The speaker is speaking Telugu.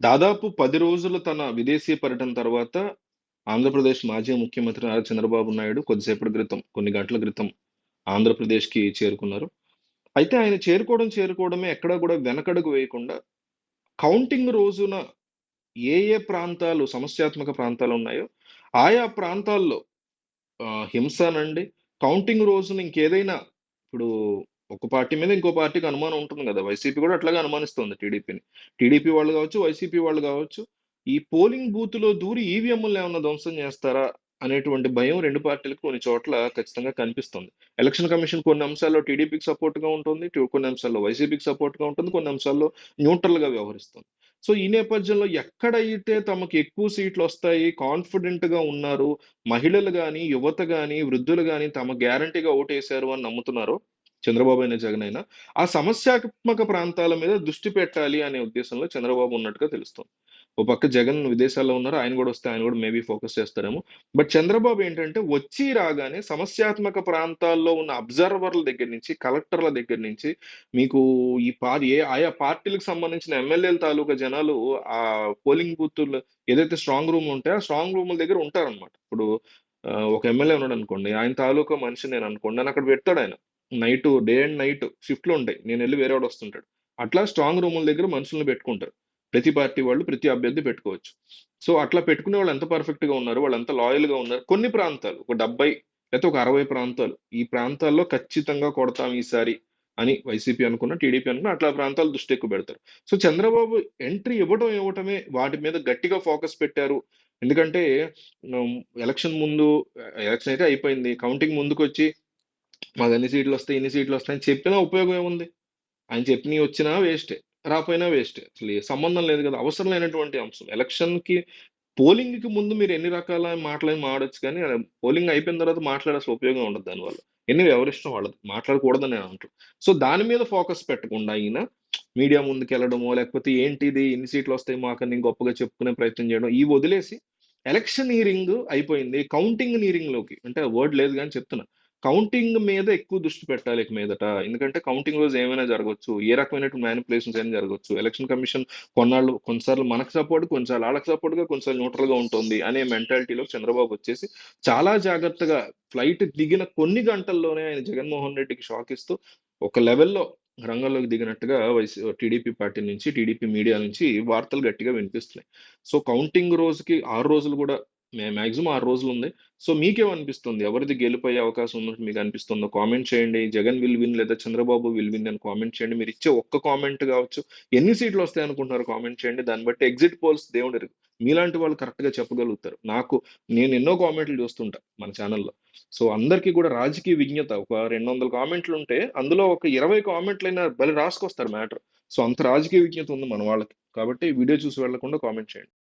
దాదాపు పది రోజులు తన విదేశీ పర్యటన తర్వాత ఆంధ్రప్రదేశ్ మాజీ ముఖ్యమంత్రి నారా చంద్రబాబు నాయుడు కొద్దిసేపటి క్రితం, కొన్ని గంటల క్రితం ఆంధ్రప్రదేశ్‌కి చేరుకున్నారు. అయితే ఆయన చేరుకోవడం, చేరుకోవడమే ఎక్కడా కూడా వెనకడుగు వేయకుండా కౌంటింగ్ రోజున ఏ ఏ ప్రాంతాలు సమస్యాత్మక ప్రాంతాలు ఉన్నాయో ఆయా ప్రాంతాల్లో హింసనండి, కౌంటింగ్ రోజున ఇంకేదైనా ఇప్పుడు ఒక పార్టీ మీద ఇంకో పార్టీకి అనుమానం ఉంటుంది కదా వైసీపీ కూడా అట్లాగే అనుమానిస్తుంది టీడీపీని. టీడీపీ వాళ్ళు కావచ్చు వైసీపీ వాళ్ళు కావచ్చు ఈ పోలింగ్ బూత్‌లో దూరి ఈవీఎంలు ఏమన్నా ధ్వంసం చేస్తారా అనేటువంటి భయం రెండు పార్టీలకు కొన్ని చోట్ల ఖచ్చితంగా కనిపిస్తుంది. ఎలక్షన్ కమిషన్ కొన్ని అంశాల్లో టీడీపీకి సపోర్ట్‌గా ఉంటుంది. కొన్ని అంశాల్లో వైసీపీకి సపోర్ట్‌గా ఉంటుంది. కొన్ని అంశాల్లో న్యూట్రల్‌గా వ్యవహరిస్తుంది. సో, ఈ నేపథ్యంలో ఎక్కడైతే తమకు ఎక్కువ సీట్లు వస్తాయి కాన్ఫిడెంట్‌గా ఉన్నారు, మహిళలు కానీ యువత కానీ వృద్ధులు కానీ తమ గ్యారంటీగా ఓటేశారు అని నమ్ముతున్నారో, చంద్రబాబు అయినా, జగన్ అయినా, ఆ సమస్యాత్మక ప్రాంతాల మీద దృష్టి పెట్టాలి అనే ఉద్దేశంలో చంద్రబాబు ఉన్నట్టుగా తెలుస్తుంది. ఓ పక్క జగన్ విదేశాల్లో ఉన్నారు. ఆయన కూడా వస్తే ఆయన కూడా మేబీ ఫోకస్ చేస్తారేమో. బట్ చంద్రబాబు ఏంటంటే వచ్చి రాగానే సమస్యాత్మక ప్రాంతాల్లో ఉన్న అబ్జర్వర్‌ల దగ్గర నుంచి, కలెక్టర్‌ల దగ్గర నుంచి మీకు ఈ పా ఏ ఆయా పార్టీలకు సంబంధించిన ఎమ్మెల్యేల తాలూకా జనాలు ఆ పోలింగ్ బూత్లు ఏదైతే స్ట్రాంగ్ రూమ్ ఉంటాయో, ఆ స్ట్రాంగ్ రూముల దగ్గర ఉంటారనమాట. ఇప్పుడు ఒక ఎమ్మెల్యే ఉన్నాడు అనుకోండి ఆయన తాలూకా మనిషి నేను అనుకోండి నేను అక్కడ పెడతాడు ఆయన నైట్ డే అండ్ నైట్ స్విఫ్ట్లు ఉంటాయి నేను వెళ్ళి వేరేవాడు వస్తుంటాడు అట్లా స్ట్రాంగ్ రూముల దగ్గర మనుషుల్ని పెట్టుకుంటారు. ప్రతి పార్టీ వాళ్ళు, ప్రతి అభ్యర్థి పెట్టుకోవచ్చు. సో, అట్లా పెట్టుకునే వాళ్ళు ఎంత పర్ఫెక్ట్‌గా ఉన్నారు, వాళ్ళు ఎంత లాయల్‌గా ఉన్నారు. కొన్ని ప్రాంతాలు ఒక డెబ్బై లేకపోతే ఒక 60 ప్రాంతాలు. ఈ ప్రాంతాల్లో ఖచ్చితంగా కొడతాం ఈసారి అని వైసీపీ అనుకున్న, టీడీపీ అనుకున్న అట్లా ప్రాంతాలు దృష్టి ఎక్కువ పెడతారు. సో, చంద్రబాబు ఎంట్రీ ఇవ్వటం, ఇవ్వటమే వాటి మీద గట్టిగా ఫోకస్ పెట్టారు. ఎందుకంటే ఎలక్షన్ ముందు ఎలక్షన్ అయితే అయిపోయింది. కౌంటింగ్ ముందుకొచ్చి మాకన్ని సీట్లొస్తాయి, ఇన్ని సీట్లొస్తాయని చెప్పినా ఉపయోగం ఏముంది? ఆయన చెప్పిన వచ్చినా వేస్టే. రాపోయినా వేస్టే. అసలు సంబంధం లేదు కదా అవసరం లేనటువంటి అంశం. ఎలక్షన్‌కి పోలింగ్‌కి ముందు మీరు ఎన్ని రకాల మాట్లాడి మాడొచ్చు కానీ, పోలింగ్ అయిపోయిన తర్వాత మాట్లాడే అసలు ఉపయోగం ఉండదు దానివల్ల. ఎన్ని ఎవరిష్టం వాళ్ళది. మాట్లాడకూడదని నేను అంటారు సో, దాని మీద ఫోకస్ పెట్టకుండా అయినా మీడియా ముందుకెళ్ళడమో, లేకపోతే ఏంటిది ఇన్ని సీట్లొస్తాయి మాకని గొప్పగా చెప్పుకునే ప్రయత్నం చేయడం, ఇవి వదిలేసి ఎలక్షనీరింగ్ అయిపోయింది. కౌంటింగ్ నీరింగ్లోకి అంటే వర్డ్ లేదు కానీ చెప్తున్నా. కౌంటింగ్ మీద ఎక్కువ దృష్టి పెట్టాలి మీదట. ఎందుకంటే కౌంటింగ్ రోజు ఏమైనా జరగవచ్చు ఏ రకమైన మ్యానిపులేషన్స్ అయినా జరగవచ్చు ఎలక్షన్ కమిషన్ కొన్నాళ్ళు కొన్నిసార్లు మనకు సపోర్ట్, కొన్నిసార్లు వాళ్ళకి సపోర్ట్‌గా, కొన్నిసార్లు న్యూట్రల్‌గా ఉంటుంది అనే మెంటాలిటీలో చంద్రబాబు వచ్చేసి చాలా జాగ్రత్తగా ఫ్లైట్ దిగిన కొన్ని గంటల్లోనే ఆయన జగన్మోహన్ రెడ్డికి షాక్ ఇస్తూ ఒక లెవెల్‌లో రంగంలోకి దిగినట్టుగా వైసీ టీడీపీ పార్టీ నుంచి, టీడీపీ మీడియా నుంచి వార్తలు గట్టిగా వినిపిస్తున్నాయి. సో, కౌంటింగ్ రోజుకి ఆరు రోజులు కూడా మ్యాక్సిమం మాక్సిమం 6 రోజులుంది. సో, మీకేమనిపిస్తుంది? ఎవరిది గెలిపోయే అవకాశం ఉన్నట్టు మీకనిపిస్తుందో కామెంట్ చేయండి. జగన్ విల్ విన్ లేదా చంద్రబాబు విల్ విన్ అని కామెంట్ చేయండి. మీరు ఇచ్చే ఒక్క కామెంట్ కావచ్చు ఎన్ని సీట్లు వస్తాయి అనుకుంటున్నారు కామెంట్ చేయండి. దాన్ని బట్టి ఎగ్జిట్ పోల్స్ దేవుడు మీలాంటి వాళ్ళు కరెక్ట్‌గా చెప్పగలుగుతారు. నాకు నేను ఎన్నో కామెంట్‌లు చూస్తుంటా మన ఛానల్లో సో, అందరికీ కూడా రాజకీయ విజ్ఞత ఒక రెండు వందల కామెంట్లు ఉంటే అందులో ఒక 20 కామెంట్‌లైనా భలే రాసుకొస్తారు మ్యాటర్. సో, అంత రాజకీయ విజ్ఞత ఉంది మన వాళ్ళకి. కాబట్టి వీడియో చూసి వెళ్ళకుండా కామెంట్ చేయండి.